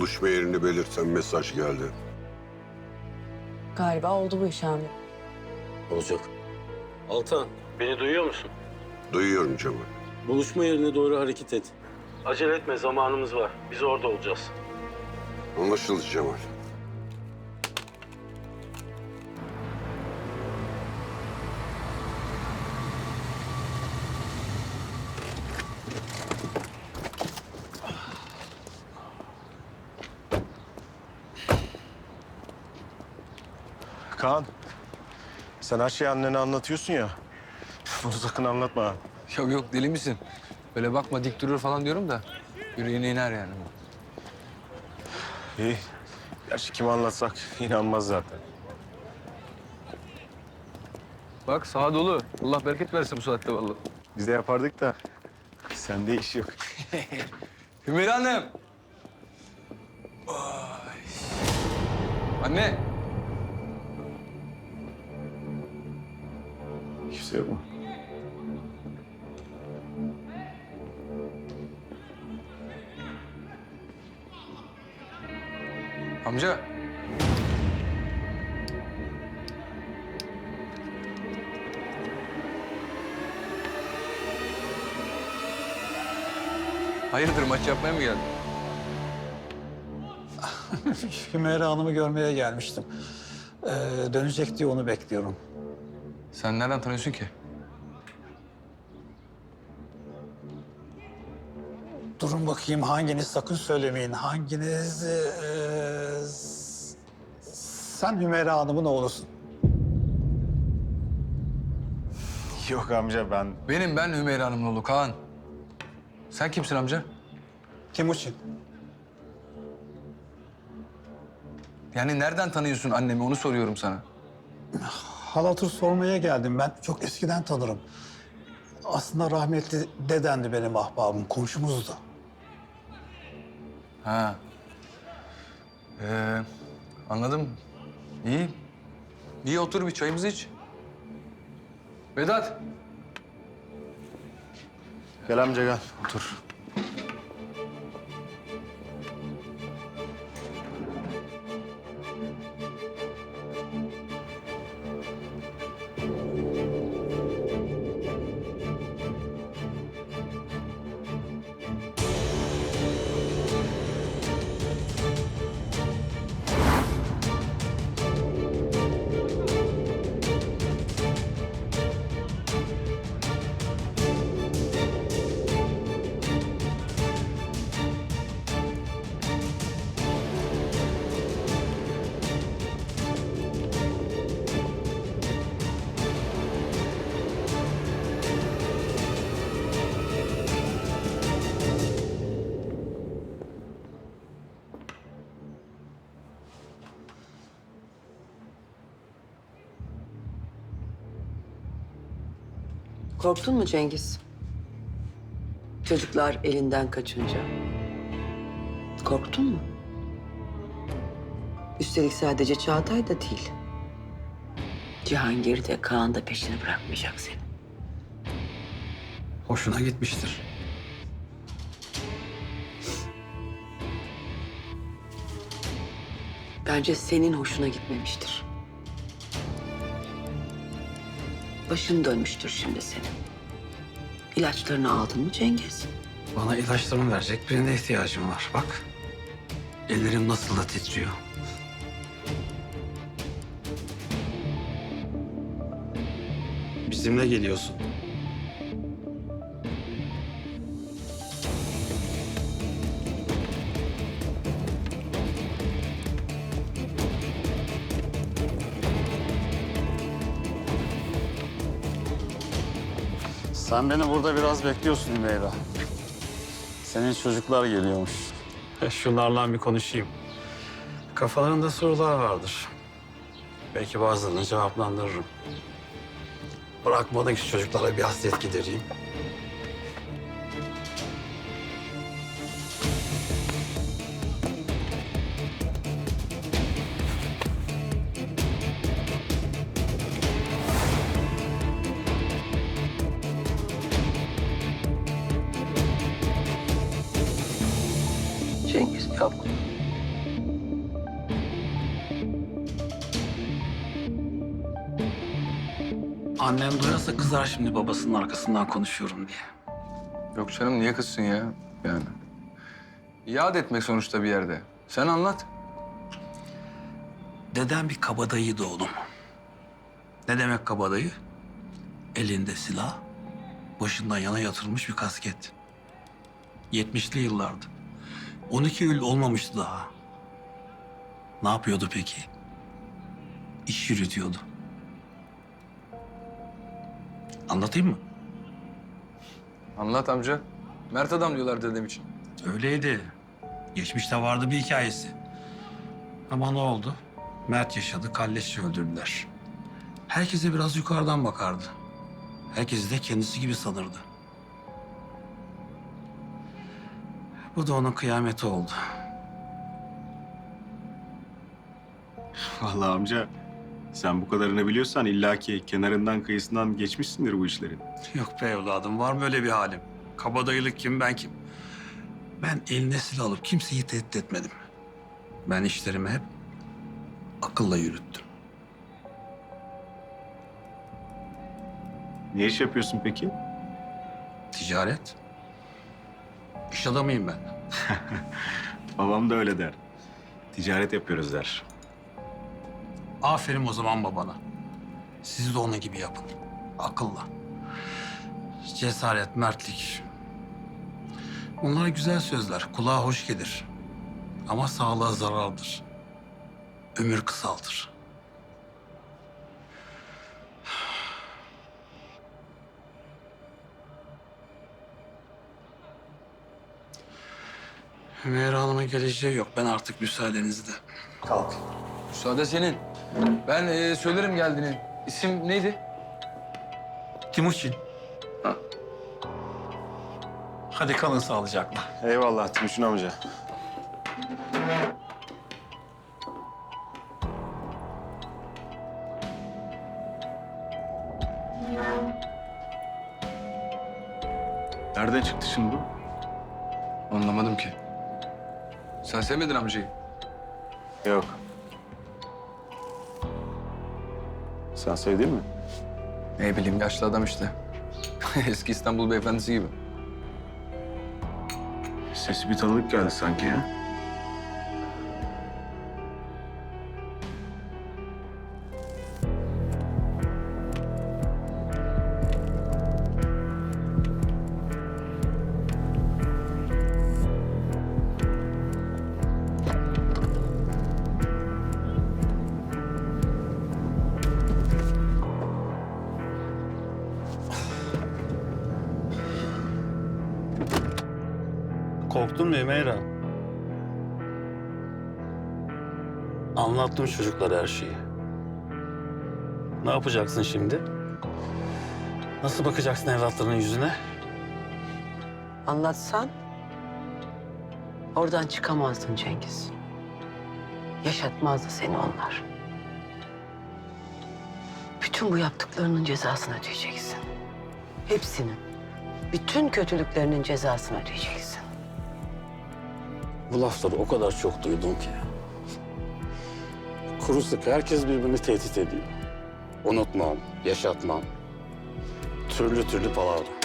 Buluşma yerini belirten mesaj geldi. Galiba oldu bu iş amirim. Olacak. Altan, beni duyuyor musun? Duyuyorum Cemal. Buluşma yerine doğru hareket et. Acele etme, zamanımız var. Biz orada olacağız. Anlaşıldı Cemal. Kaan, sen her şeyi annene anlatıyorsun ya. Bunu sakın anlatma. ha. Yok yok deli misin? Böyle bakma dik durur falan diyorum da yüreğine iner yani. İyi. Gerçi kime anlatsak inanmaz zaten. Bak sağa dolu. Allah bereket versin bu saatte vallahi. Biz de yapardık da sende iş yok. Hümeyra Hanım. Ay. Anne. Kimse yok mu? Amca. Hayırdır maç yapmaya mı geldin? Hümeyra Hanım'ı görmeye gelmiştim. Ee, dönecek diye onu bekliyorum. Sen nereden tanıyorsun ki? Durun bakayım hanginiz sakın söylemeyin. Hanginiz... ee, sen Hümeyra Hanım'ın oğlusun. Yok amca ben Benim ben Hümeyra Hanım'ın oğlu Kaan. Sen kimsin amca? Timuçin. Yani nereden tanıyorsun annemi onu soruyorum sana. Hal hatır sormaya geldim. Ben çok eskiden tanırım. Aslında rahmetli dedendi benim ahbabım, komşumuzdu. Ha. Ee, anladım. İyi. İyi otur bir çayımızı iç. Vedat. gel amca gel otur. Korktun mu Cengiz? Çocuklar elinden kaçınca. Korktun mu? Üstelik sadece Çağatay da değil. Cihangir de Kaan da peşini bırakmayacak seni. Hoşuna gitmiştir. Bence senin hoşuna gitmemiştir. Başın dönmüştür şimdi senin. İlaçlarını aldın mı Cengiz? Bana ilaçlarımı verecek birine ihtiyacım var. Bak. Ellerim nasıl da titriyor. Bizimle geliyorsun. Sen beni burada biraz bekliyorsun Hümeyra. Senin çocuklar geliyormuş. E, Şunlarla bir konuşayım. Kafalarında sorular vardır. Belki bazılarını cevaplandırırım. Bırakmadın ki çocuklara bir hasret gidereyim. kalk. Annem duyarsa kızar şimdi babasının arkasından konuşuyorum diye. Yok canım niye kızsın ya yani? Yad etmek sonuçta bir yerde. Sen anlat. Dedem bir kabadayıydı oğlum. Ne demek kabadayı? Elinde silah, başından yana yatırılmış bir kasket. 70'li yıllardı. 12 yıl olmamıştı daha. Ne yapıyordu peki? İş yürütüyordu. Anlatayım mı? Anlat amca. Mert adam diyorlar dedem için. Öyleydi. Geçmişte vardı bir hikayesi. Ama ne oldu? Mert yaşadı, kalleşçi öldürdüler. Herkese biraz yukarıdan bakardı. Herkesi de kendisi gibi sanırdı. Bu da onun kıyameti oldu. Vallahi amca sen bu kadarını biliyorsan illaki kenarından kıyısından geçmişsindir bu işlerin. Yok be evladım, var mı öyle bir halim? Kabadayılık kim, ben kim? Ben eline silah alıp kimseyi tehdit etmedim. Ben işlerimi hep akılla yürüttüm. Ne iş yapıyorsun peki? Ticaret. İş adamıyım ben. Babam da öyle der. Ticaret yapıyoruz der. Aferin o zaman babana. Siz de onun gibi yapın. Akılla. Cesaret, mertlik. Bunlar güzel sözler. Kulağa hoş gelir. Ama sağlığa zarardır. Ömür kısaltır. Hümeyra Hanım'ın geleceği yok. Ben artık müsaadenizle. Kalk. Müsaade senin. Ben e, söylerim geldiğini. İsim neydi? Timuçin. Hadi kalın sağlıcakla. Eyvallah Timuçin amca. Nereden çıktı şimdi bu? Anlamadım ki. Sen sevmedin amcayı. Yok. Sen sevdin mi? Ne bileyim yaşlı adam işte. Eski İstanbul beyefendisi gibi. Sesi bir tanıdık geldi sanki ya. Korktun mu Emeyra? Anlattım çocuklara her şeyi. Ne yapacaksın şimdi? Nasıl bakacaksın evlatlarının yüzüne? Anlatsan oradan çıkamazdın Cengiz. Yaşatmazdı seni onlar. Bütün bu yaptıklarının cezasını ödeyeceksin. Hepsinin. Bütün kötülüklerinin cezasını ödeyeceksin. Bu lafları o kadar çok duydum ki. Kuru sıkı herkes birbirini tehdit ediyor. Unutmam, yaşatmam. Türlü türlü palavra.